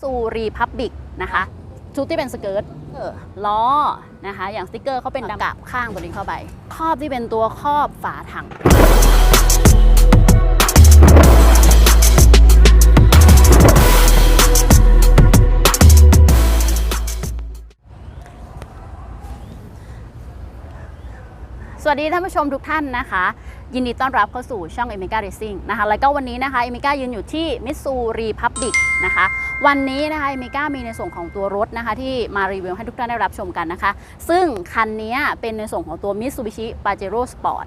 ซูรีพับบิกนะคะชุดที่เป็นสเกิร์ตเออล้อนะคะอย่างสติกเกอร์เขาเป็นดำกับข้างตัวนี้เข้าไป ครอบที่เป็นตัวครอบฝาถังสวัสดีท่านผู้ชมทุกท่านนะคะ ยินดีต้อนรับเข้าสู่ช่อง e m i g a Racing นะคะ แล้วก็วันนี้นะคะ e m i g a ยืนอยู่ที่ Missouri Public นะคะ วันนี้นะคะ e m i g a มีในส่วนของตัวรถนะคะที่มารีวิวให้ทุกท่านได้รับชมกันนะคะ ซึ่งคันนี้เป็นในส่วนของตัว Mitsubishi Pajero Sport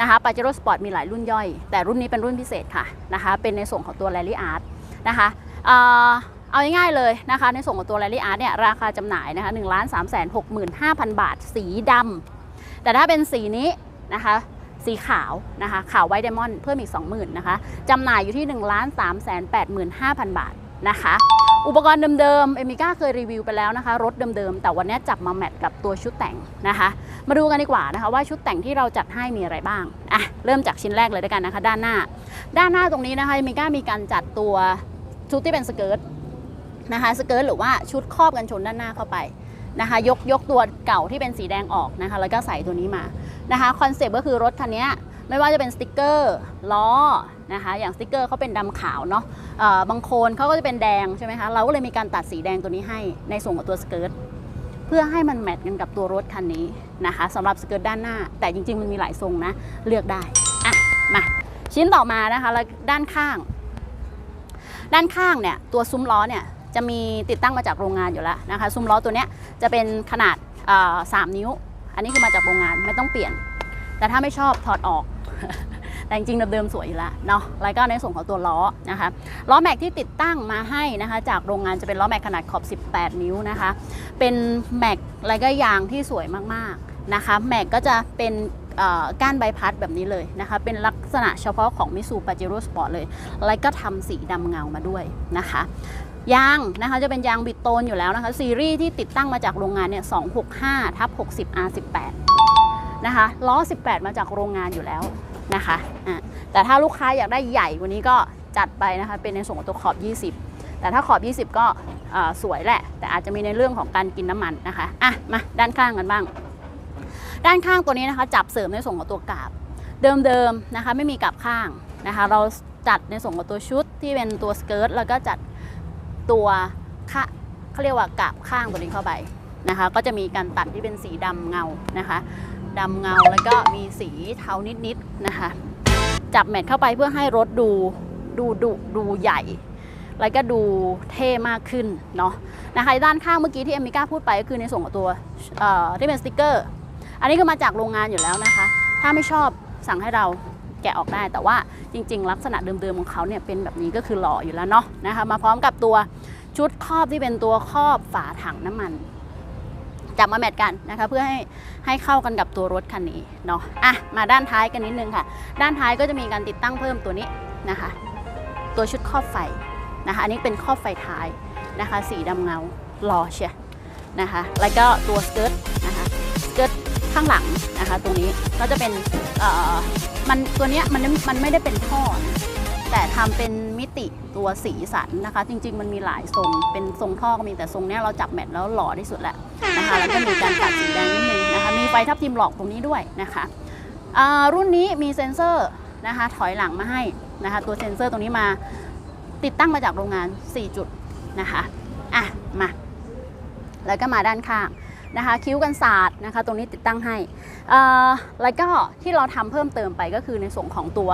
นะคะ Pajero Sport มีหลายรุ่นย่อย แต่รุ่นนี้เป็นรุ่นพิเศษค่ะนะคะเป็นในส่วนของตัว Rally Art นะคะเอ่อเอาง่ายๆเลยนะคะในส่วนของตัว Rally Art เนี่ยราคาจำหน่ายนะคะ1 3 6 5 0 0 0บาทสีดำแต่ถ้าเป็นสีนี้นะคะสีขาวนะคะขาวไวท์ไดมอนด์เพิ่มอีก 20,000นะคะจำหน่ายอยู่ที่ 1 3 8 5 0 0 0 บาท นะคะ อุปกรณ์เดิมๆเอมิก้าเคยรีวิวไปแล้วนะคะ รถเดิมๆ แต่วันนี้จับมาแมทกับตัวชุดแต่งนะคะ มาดูกันดีกว่านะคะ ว่าชุดแต่งที่เราจัดให้มีอะไรบ้างอะเริ่มจากชิ้นแรกเลยด้วยกันนะคะ ด้านหน้า ด้านหน้าตรงนี้นะคะเอมิก้ามีการจัดตัวชุดที่เป็นสเกิร์ตนะคะสเกิร์ตหรือว่าชุดครอบกันชนด้านหน้าเข้าไปนะคะยกยกตัวเก่าที่เป็นสีแดงออกนะคะ แล้วก็ใส่ตัวนี้มานะคะคอนเซปต์ก็คือรถคันนี้ ไม่ว่าจะเป็นสติกเกอร์ล้อนะคะอย่างสติกเกอร์เขาเป็นดำขาวเนาะบางคนเขาก็จะเป็นแดงใช่ไหมคะเราก็เลยมีการตัดสีแดงตัวนี้ให้ในส่วนของตัวสเกิร์ตเพื่อให้มันแมทกันกับตัวรถคันนี้นะคะสำหรับสเกิร์ตด้านหน้า แต่จริง ๆ มันมีหลายทรงนะเลือกได้อะมาชิ้นต่อมานะคะแล้วด้านข้าง ด้านข้างเนี่ยตัวซุ้มล้อเนี่ยจะมีติดตั้งมาจากโรงงานอยู่แล้วนะคะซุ้มล้อตัวเนี้ยจะเป็นขนาดสามนิ้ว อันนี้คือมาจากโรงงานไม่ต้องเปลี่ยน แต่ถ้าไม่ชอบถอดออก แต่จริงเดิมๆสวยอยู่แล้วเนาะแล้วก็ในส่วนของตัวล้อนะคะล้อแม็กที่ติดตั้งมาให้นะคะ จากโรงงานจะเป็นล้อแม็กขนาดขอบ 18 นิ้วนะคะ เป็นแม็กแล้วก็ยางที่สวยมากๆนะคะแม็กก็จะเป็นก้านใบพัดแบบนี้เลยนะคะ เป็นลักษณะเฉพาะของมิสูปาเจโร่สปอร์ตเลย แล้วก็ทำสีดำเงามาด้วยนะคะยางนะคะจะเป็นยางบิดโตนอยู่แล้วนะคะ ซีรีส์ที่ติดตั้งมาจากโรงงานเนี่ย265ทับ60 R18 นะคะล้อ 18 มาจากโรงงานอยู่แล้ว นะคะะแต่ถ้าลูกค้าอยากได้ใหญ่กว่านี้ก็จัดไปนะคะเป็นในส่วนของตัวขอบ 20 แต่ถ้าขอบ 20 ก็สวยแหละ แต่อาจจะมีในเรื่องของการกินน้ำมันนะคะอะมาด้านข้างกันบ้าง ด้านข้างตัวนี้นะคะ จับเสริมในส่วนของตัวกาบ เดิมๆนะคะไม่มีกาบข้างนะคะ เราจัดในส่วนของตัวชุดที่เป็นตัวสเกิร์ตแล้วก็จัดตัวค่ะเขาเรียกว่ากาบข้างตัวนี้เข้าไปนะคะ ก็จะมีการตัดที่เป็นสีดำเงานะคะ ดำเงา แล้วก็มีสีเทานิดๆนะคะ จับแมทเข้าไปเพื่อให้รถดูดูดูดูใหญ่ แล้วก็ดูเท่มากขึ้นเนาะนะคะด้านข้างเมื่อกี้ที่เอมิก้าพูดไปก็คือในส่วนของตัวที่เป็นสติกเกอร์ อันนี้คือมาจากโรงงานอยู่แล้วนะคะ ถ้าไม่ชอบสั่งให้เราแกะออกได้แต่ว่าจริง ๆ ลักษณะเดิมๆของเขาเนี่ยเป็นแบบนี้ก็คือหล่ออยู่แล้วเนาะนะคะมาพร้อมกับตัวชุดครอบที่เป็นตัวครอบฝาถังน้ำมัน จับมาแมทกันนะคะ เพื่อให้ให้เข้ากันกับตัวรถคันนี้เนาะอะมาด้านท้ายกันนิดนึงค่ะ ด้านท้ายก็จะมีการติดตั้งเพิ่มตัวนี้นะคะ ตัวชุดครอบไฟนะคะอันนี้เป็นครอบไฟท้ายนะคะ สีดำเงาหล่อเชียนะคะ แล้วก็ตัวสเกิร์ตนะคะสเกิร์ตข้างหลังนะคะ ตรงนี้ก็จะเป็นเอ่อมันตัวเนี้ยมันมันไม่ได้เป็นท่อนะ แต่ทำเป็นมิติตัวสีสันนะคะ จริง ๆ มันมีหลายทรง เป็นทรงท่อก็มีแต่ทรงเนี้ยเราจับแมทแล้วหล่อที่สุดแหละนะคะแล้วก็มีการตัดสีแดงนิดนึงนะคะ มีไฟทับทิมหลอกตรงนี้ด้วยนะคะอ่ารุ่นนี้มีเซ็นเซอร์นะคะถอยหลังมาให้นะคะ ตัวเซ็นเซอร์ตรงนี้มาติดตั้งมาจากโรงงาน 4 จุดนะคะอะมาแล้วก็มาด้านข้างนะคะ คิ้วกันศาสตร์นะคะ ตรงนี้ติดตั้งให้อ่อแล้วก็ที่เราทำเพิ่มเติมไปก็คือในส่วนของตัว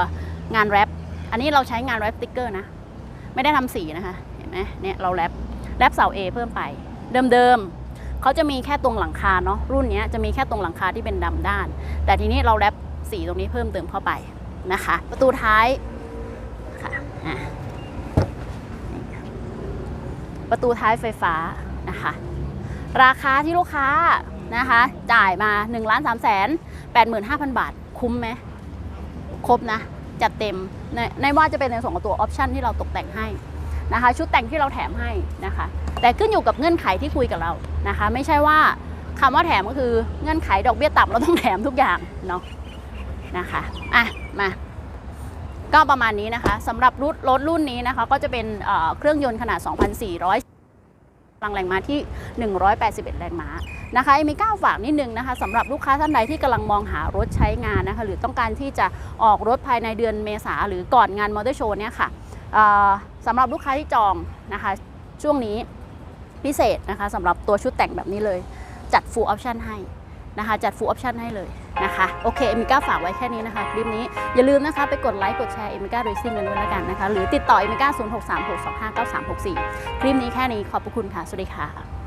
งานแรป อันนี้เราใช้งานแรปสติ๊กเกอร์นะ ไม่ได้ทำสีนะคะ เห็นไหมเนี่ยเราแรปแรปเสา A เพิ่มไป เดิมๆเขาจะมีแค่ตรงหลังคาเนาะรุ่นนี้จะมีแค่ตรงหลังคาที่เป็นดำด้าน แต่ทีนี้เราแรปสีตรงนี้เพิ่มเติมเข้าไปนะคะ ประตูท้ายค่ะอะประตูท้ายไฟฟ้านะคะ ราคาที่ลูกค้านะคะ จ่ายมา1นึ่งล้านสามแสนแปดหมื่นห้าพันบาท คุ้มไหมครบนะ จัดเต็มในในว่าจะเป็นในส่วนของตัวออปชันที่เราตกแต่งให้นะคะ ชุดแต่งที่เราแถมให้นะคะ แต่ขึ้นอยู่กับเงื่อนไขที่คุยกับเรานะคะ ไม่ใช่ว่าคำว่าแถมก็คือเงื่อนไขดอกเบี้ยต่ำเราต้องแถมทุกอย่างเนาะนะคะอะมาก็ประมาณนี้นะคะสำหรับรถรถรุ่นนี้นะคะ ก็จะเป็นเครื่องยนต์ขนาด 2,400 พลังแรงม้าที่ 181 แรงม้านะคะเอมิก้าฝากนิดนึงนะคะสำหรับลูกค้าท่านใดที่กำลังมองหารถใช้งานนะคะหรือต้องการที่จะออกรถภายในเดือนเมษาหรือก่อนงานมอเตอร์โชว์เนี่ยค่ะสำหรับลูกค้าที่จองนะคะช่วงนี้พิเศษนะคะสำหรับตัวชุดแต่งแบบนี้เลย จัด full option ให้ นะคะ จัดฟูลออปชั่นให้เลยนะคะ โอเค เอมิก้าฝากไว้แค่นี้นะคะ คลิปนี้อย่าลืมนะคะ ไปกดไลค์ กดแชร์เอมิก้าเรซิ่งกันด้วยแล้วกันนะคะ หรือติดต่อเอมิก้า0 6 3 6 2 5 9 3 6 4คลิปนี้แค่นี้ขอบพระคุณค่ะ สวัสดีค่ะ